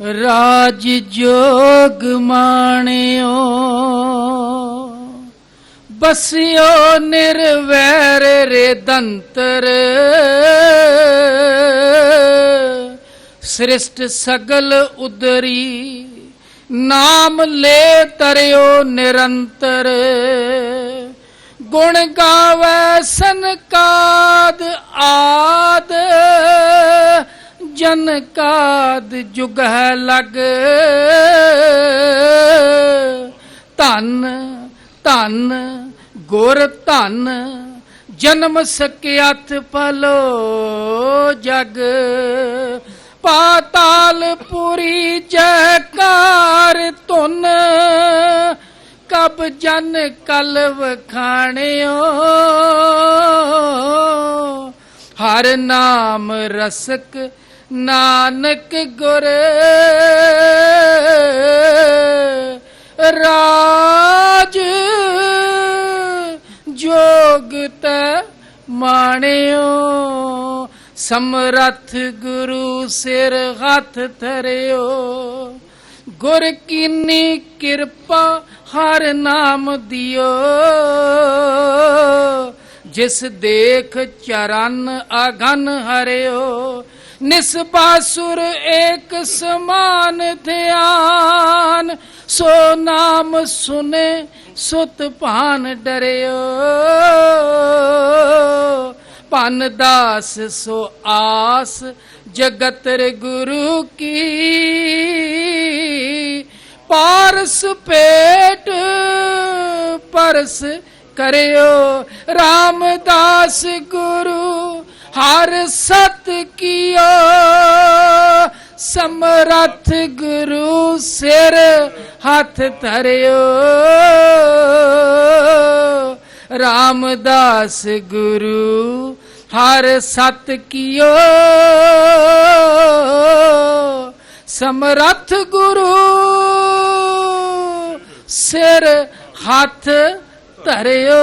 ਰਾਜ ਜੋਗ ਮਾਣਿਓ, ਬਸਿਓ ਨਿਰਵੈਰ ਰੇ ਦੰਤਰ ਸ੍ਰਿਸ਼ਟ ਸਗਲ ਉਦਰੀ, ਨਾਮ ਲੈ ਤਰਿਓ ਨਿਰੰਤਰ। ਗੁਣ ਗਾਵੇ ਸੰਕਾਦ ਆਦ ਜਨ ਕਾਦ ਜੁਗ ਹੈ ਲਗ। ਧਨ ਧਨ, ਗੁਰ ਧਨ, ਜਨਮ ਸਕਿਆਥ ਪਲੋ ਜਗ। ਪਾਤਾਲ ਪੁਰੀ ਜੈਕਾਰ ਧੁਨ, ਕਬ ਜਨ ਕਲਵ ਖਾਣਿਓ। ਹਰ ਨਾਮ ਰਸਕ ਨਾਨਕ ਗੁਰ ਰਾਜ ਜੋਗ ਤੈ ਮਾਣਿਓ, ਸਮਰਥ ਗੁਰੂ ਸਿਰ ਹੱਥ ਧਰਿਓ। ਗੁਰ ਕੀਨੀ ਕਿਰਪਾ ਹਰ ਨਾਮ ਦਿਓ, ਜਿਸ ਦੇਖ ਚਰਨ ਅਗਨ ਹਰਿਓ। ਨਿਸਬਾਸੁਰ ਏਕ ਸਮਾਨ ਧਿਆਨ, ਸੋ ਨਾਮ ਸੁਨੇ ਸੁਤ ਭਾਨ ਡਰਿਓ। ਪਨ ਦਾਸ ਸੋ ਆਸ ਜਗਤ ਗੁਰੂ ਕੀ। ਪਾਰਸ ਪੇਟ ਪਰਸ ਕਰਿਓ, ਰਾਮਦਾਸ ਗੁਰੂ ਹਰ ਸਤ ਕੀਓ, ਸਮਰਥ ਗੁਰੂ ਸਿਰ ਹੱਥ ਧਰਿਓ। ਰਾਮਦਾਸ ਗੁਰੂ ਹਰ ਸਤ ਕੀਓ, ਸਮਰਥ ਗੁਰੂ ਸਿਰ ਹੱਥ ਧਰਿਓ।